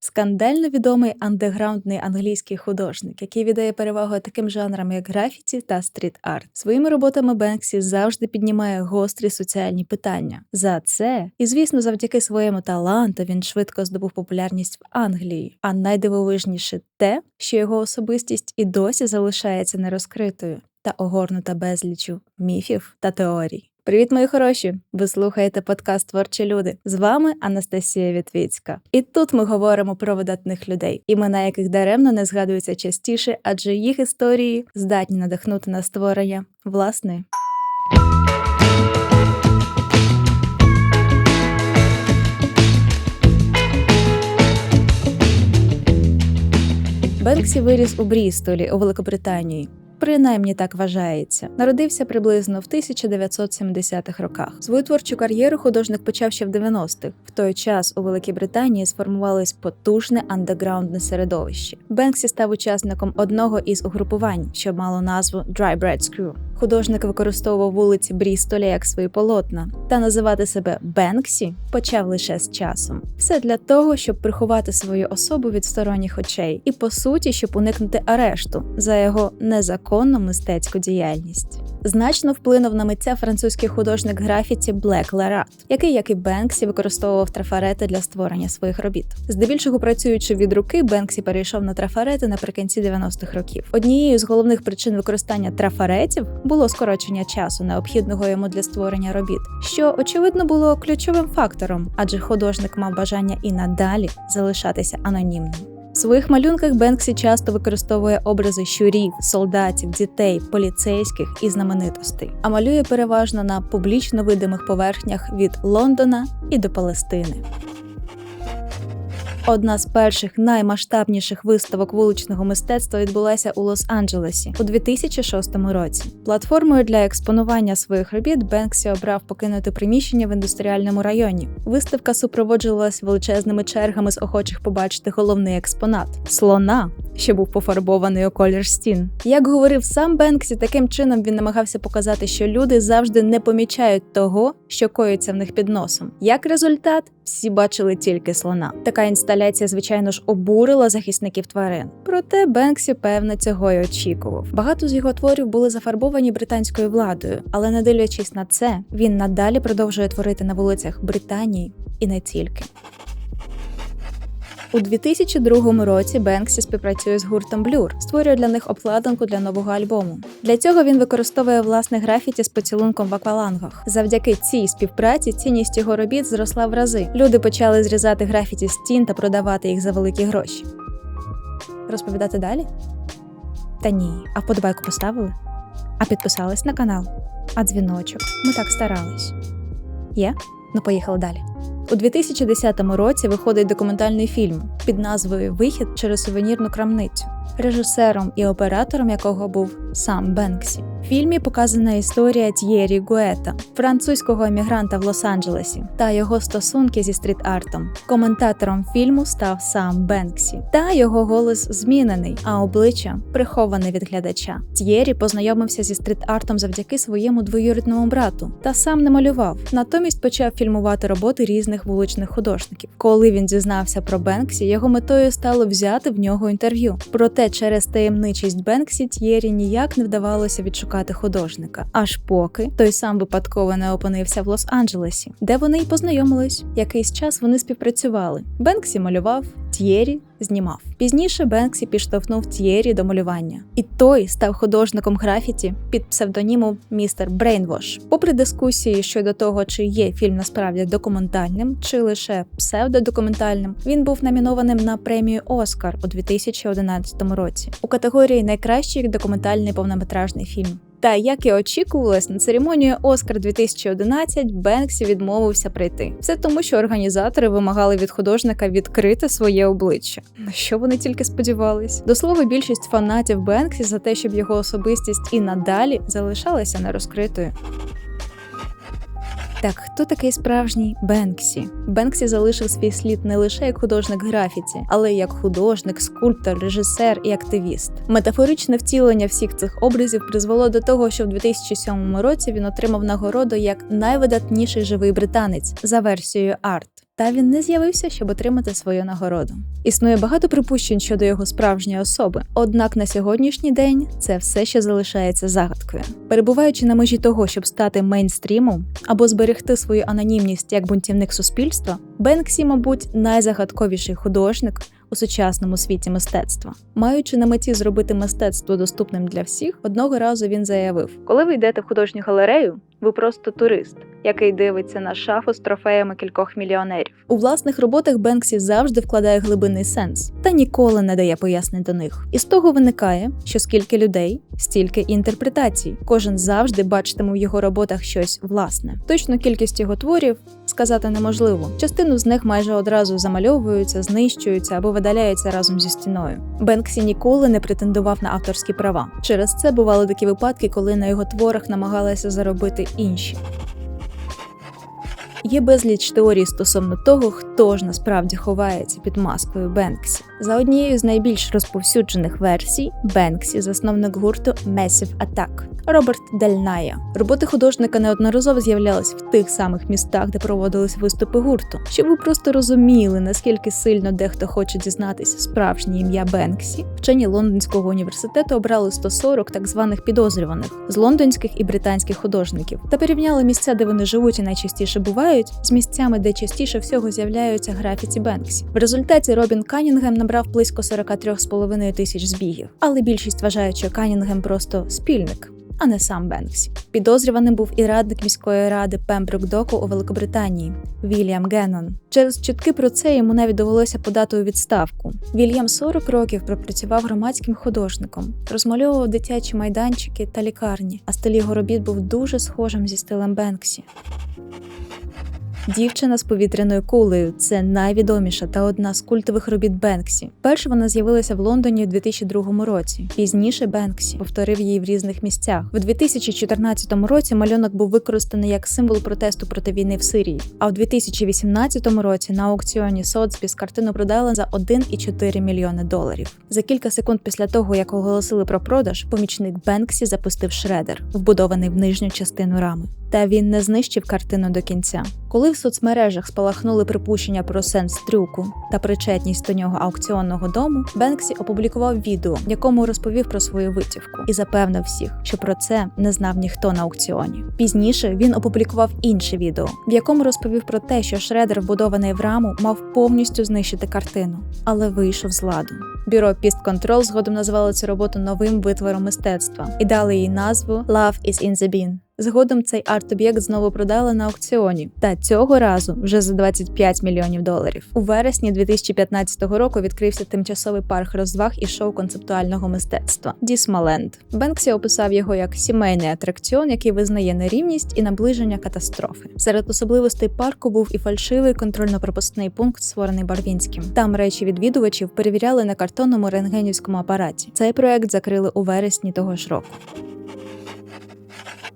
скандально відомий андеграундний англійський художник, який віддає перевагу таким жанрам, як графіті та стріт-арт. Своїми роботами Бенксі завжди піднімає гострі соціальні питання. За це, і звісно, завдяки своєму таланту він швидко здобув популярність в Англії. А найдивовижніше те, що його особистість і досі залишається нерозкритою та огорнута безлічю міфів та теорій. Привіт, мої хороші! Ви слухаєте подкаст Творчі люди. З вами Анастасія Вітвіцька. І тут ми говоримо про видатних людей, імена яких даремно не згадуються частіше, адже їх історії здатні надихнути на створення власної. Бенксі виріс у Брістолі у Великобританії. Принаймні так вважається. Народився приблизно в 1970-х роках. Свою творчу кар'єру художник почав ще в 90-х. В той час у Великій Британії сформувалось потужне андеграундне середовище. Бенксі став учасником одного із угрупувань, що мало назву Dry Bread Screw. Художник використовував вулиці Брістоля як свої полотна, та називати себе Бенксі почав лише з часом. Все для того, щоб приховати свою особу від сторонніх очей, і по суті, щоб уникнути арешту за його незаконну мистецьку діяльність. Значно вплинув на митця французький художник графіті Блек Ларат, який, як і Бенксі, використовував трафарети для створення своїх робіт. Здебільшого працюючи від руки, Бенксі перейшов на трафарети наприкінці 90-х років. Однією з головних причин використання трафаретів було скорочення часу, необхідного йому для створення робіт, що очевидно було ключовим фактором, адже художник мав бажання і надалі залишатися анонімним. Своїх малюнках Бенксі часто використовує образи щурів, солдатів, дітей, поліцейських і знаменитостей, а малює переважно на публічно видимих поверхнях від Лондона і до Палестини. Одна з перших наймасштабніших виставок вуличного мистецтва відбулася у Лос-Анджелесі у 2006 році. Платформою для експонування своїх робіт Бенксі обрав покинути приміщення в індустріальному районі. Виставка супроводжувалась величезними чергами з охочих побачити головний експонат слона, що був пофарбований у колір стін. Як говорив сам Бенксі, таким чином він намагався показати, що люди завжди не помічають того, що коїться в них під носом. Як результат, всі бачили тільки слона. Така інсталяція, звичайно ж, обурила захисників тварин. Проте Бенксі, певно цього й очікував. Багато з його творів були зафарбовані британською владою, але не дивлячись на це, він надалі продовжує творити на вулицях Британії і не тільки. У 2002 році Бенксі співпрацює з гуртом Blur, створює для них обкладинку для нового альбому. Для цього він використовує власне графіті з поцілунком в аквалангах. Завдяки цій співпраці цінність його робіт зросла в рази. Люди почали зрізати графіті стін та продавати їх за великі гроші. Розповідати далі? Та ні, а вподобайку поставили? А підписались на канал? А дзвіночок? Ми так старались. Є? Ну, поїхали далі. У 2010 році виходить документальний фільм під назвою Вихід через сувенірну крамницю, режисером і оператором якого був сам Бенксі. В фільмі показана історія Т'єрі Гуета, французького емігранта в Лос-Анджелесі, та його стосунки зі стріт-артом. Коментатором фільму став сам Бенксі, та його голос змінений, а обличчя приховане від глядача. Т'єрі познайомився зі стріт-артом завдяки своєму двоюрідному брату та сам не малював. Натомість почав фільмувати роботи різних вуличних художників. Коли він дізнався про Бенксі, його метою стало взяти в нього інтерв'ю. Проте через таємничість Бенксі Т'єрі ніяк не вдавалося відшукати художника, аж поки той сам випадково не опинився в Лос-Анджелесі, де вони й познайомились. Якийсь час вони співпрацювали. Бенксі малював, Т'єрі знімав. Пізніше Бенксі підштовхнув Т'єрі до малювання, і той став художником графіті під псевдонімом містер Брейнвош. Попри дискусії щодо того, чи є фільм насправді документальним, чи лише псевдодокументальним, він був номінованим на премію Оскар у 2011 році у категорії Найкращий документальний повнометражний фільм. Та як і очікувалось, на церемонію Оскар 2011 Бенксі відмовився прийти. Все тому, що організатори вимагали від художника відкрити своє обличчя. На що вони тільки сподівались? До слова, більшість фанатів Бенксі за те, щоб його особистість і надалі залишалася нерозкритою. Так, хто такий справжній Бенксі? Бенксі залишив свій слід не лише як художник графіті, але й як художник, скульптор, режисер і активіст. Метафоричне втілення всіх цих образів призвело до того, що в 2007 році він отримав нагороду як найвидатніший живий британець за версією Арт. Та він не з'явився, щоб отримати свою нагороду. Існує багато припущень щодо його справжньої особи, однак на сьогоднішній день це все ще залишається загадкою. Перебуваючи на межі того, щоб стати мейнстрімом або зберегти свою анонімність як бунтівник суспільства, Бенксі, мабуть, найзагадковіший художник у сучасному світі мистецтва. Маючи на меті зробити мистецтво доступним для всіх, одного разу він заявив: коли ви йдете в художню галерею, ви просто турист, який дивиться на шафу з трофеями кількох мільйонерів. У власних роботах Бенксі завжди вкладає глибинний сенс та ніколи не дає пояснень до них. І з того виникає, що скільки людей, стільки інтерпретацій. Кожен завжди бачитиме в його роботах щось власне. Точну кількість його творів сказати неможливо. Частину з них майже одразу замальовуються, знищуються або видаляються разом зі стіною. Бенксі ніколи не претендував на авторські права. Через це бували такі випадки, коли на його творах намагалися заробити інші. Є безліч теорій стосовно того, хто ж насправді ховається під маскою Бенксі. За однією з найбільш розповсюджених версій, Бенксі засновник гурту Massive Attack Роберт Дельная. Роботи художника неодноразово з'являлись в тих самих містах, де проводились виступи гурту, щоб ви просто розуміли, наскільки сильно дехто хоче дізнатися справжнє ім'я Бенксі. Вчені Лондонського університету обрали 140 так званих підозрюваних з лондонських і британських художників та порівняли місця, де вони живуть і найчастіше бувають, з місцями, де частіше всього з'являються графіті Бенксі. В результаті Робін Канінгем набрав близько 43,5 тисяч збігів, але більшість вважають, що Канінгем просто спільник а не сам Бенксі. Підозрюваним був і радник міської ради Пембрук Доку у Великобританії Вільям Геннон. Через чутки про це йому навіть довелося подати у відставку. Вільям 40 років пропрацював громадським художником, розмальовував дитячі майданчики та лікарні, а стиль його робіт був дуже схожим зі стилем Бенксі. Дівчина з повітряною кулею це найвідоміша та одна з культових робіт Бенксі. Перша вона з'явилася в Лондоні у 2002 році. Пізніше Бенксі повторив її в різних місцях. У 2014 році малюнок був використаний як символ протесту проти війни в Сирії. А в 2018 році на аукціоні Соцбіс картину продали за 1,4 мільйони доларів. За кілька секунд після того, як оголосили про продаж, помічник Бенксі запустив шредер, вбудований в нижню частину рами. Та він не знищив картину до кінця. Коли в соцмережах спалахнули припущення про сенс трюку та причетність до нього аукціонного дому, Бенксі опублікував відео, в якому розповів про свою витівку і запевнив всіх, що про це не знав ніхто на аукціоні. Пізніше він опублікував інше відео, в якому розповів про те, що шредер, вбудований в раму, мав повністю знищити картину, але вийшов з ладу. Бюро Control згодом назвало цю роботу новим витвором мистецтва і дали їй назву Love is in the Bin. Згодом цей арт-об'єкт знову продали на аукціоні, та цього разу вже за 25 мільйонів доларів. У вересні 2015 року відкрився тимчасовий парк розваг і шоу концептуального мистецтва Дісмаленд. Бенксі описав його як сімейний атракціон, який визнає нерівність і наближення катастрофи. Серед особливостей парку був і фальшивий контрольно-пропускний пункт, створений Барвінським. Там речі відвідувачів перевіряли на картонному рентгенівському апараті. Цей проект закрили у вересні того ж року.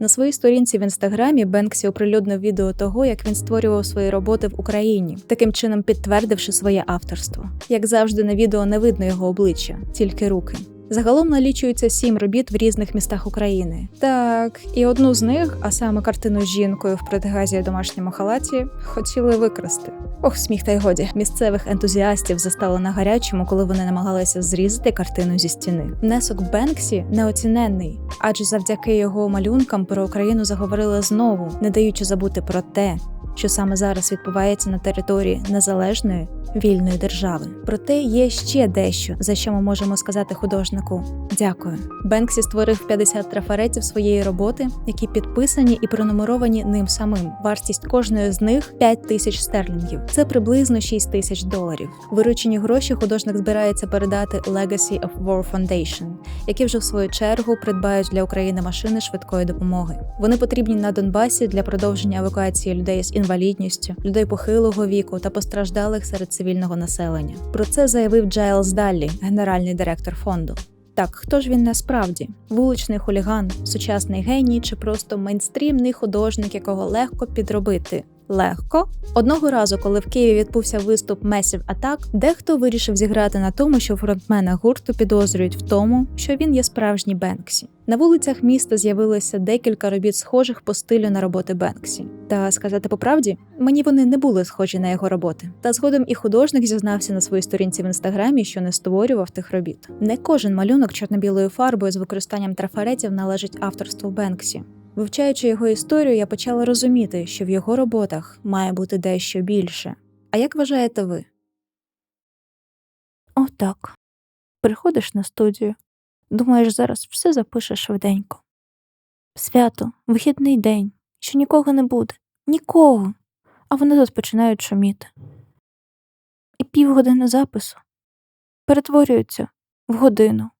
На своїй сторінці в інстаграмі Бенксі оприлюднив відео того, як він створював свої роботи в Україні, таким чином підтвердивши своє авторство. Як завжди, на відео не видно його обличчя, тільки руки. Загалом налічується сім робіт в різних містах України. Так, і одну з них, а саме картину з жінкою в протигазі домашньому халаті, хотіли викрасти. Ох, сміх та й годі. Місцевих ентузіастів застали на гарячому, коли вони намагалися зрізати картину зі стіни. Внесок Бенксі неоціненний, адже завдяки його малюнкам про Україну заговорили знову, не даючи забути про те, що саме зараз відбувається на території незалежної вільної держави. Проте є ще дещо, за що ми можемо сказати художнику дякую. Бенксі створив 50 трафаретів своєї роботи, які підписані і пронумеровані ним самим. Вартість кожної з них 5 тисяч стерлінгів. Це приблизно 6 тисяч доларів. Виручені гроші художник збирається передати Legacy of War Foundation, які вже в свою чергу придбають для України машини швидкої допомоги. Вони потрібні на Донбасі для продовження евакуації людей з інвалідністю, людей похилого віку та постраждалих серед цивільного населення. Про це заявив Джайлз Даллі, генеральний директор фонду. Так, хто ж він насправді? Вуличний хуліган, сучасний геній чи просто мейнстрімний художник, якого легко підробити? Легко. Одного разу, коли в Києві відбувся виступ Massive Attack, дехто вирішив зіграти на тому, що фронтмена гурту підозрюють в тому, що він є справжній Бенксі. На вулицях міста з'явилося декілька робіт, схожих по стилю на роботи Бенксі. Та сказати по правді, мені вони не були схожі на його роботи. Та згодом і художник зізнався на своїй сторінці в інстаграмі, що не створював тих робіт. Не кожен малюнок чорно-білою фарбою з використанням трафаретів належить авторству Бенксі. Вивчаючи його історію, я почала розуміти, що в його роботах має бути дещо більше. А як вважаєте ви? Отак. Приходиш на студію, думаєш, зараз все запише швиденько. Свято, вихідний день, що нікого не буде, нікого. А вони тут починають шуміти. І півгодини запису перетворюються в годину.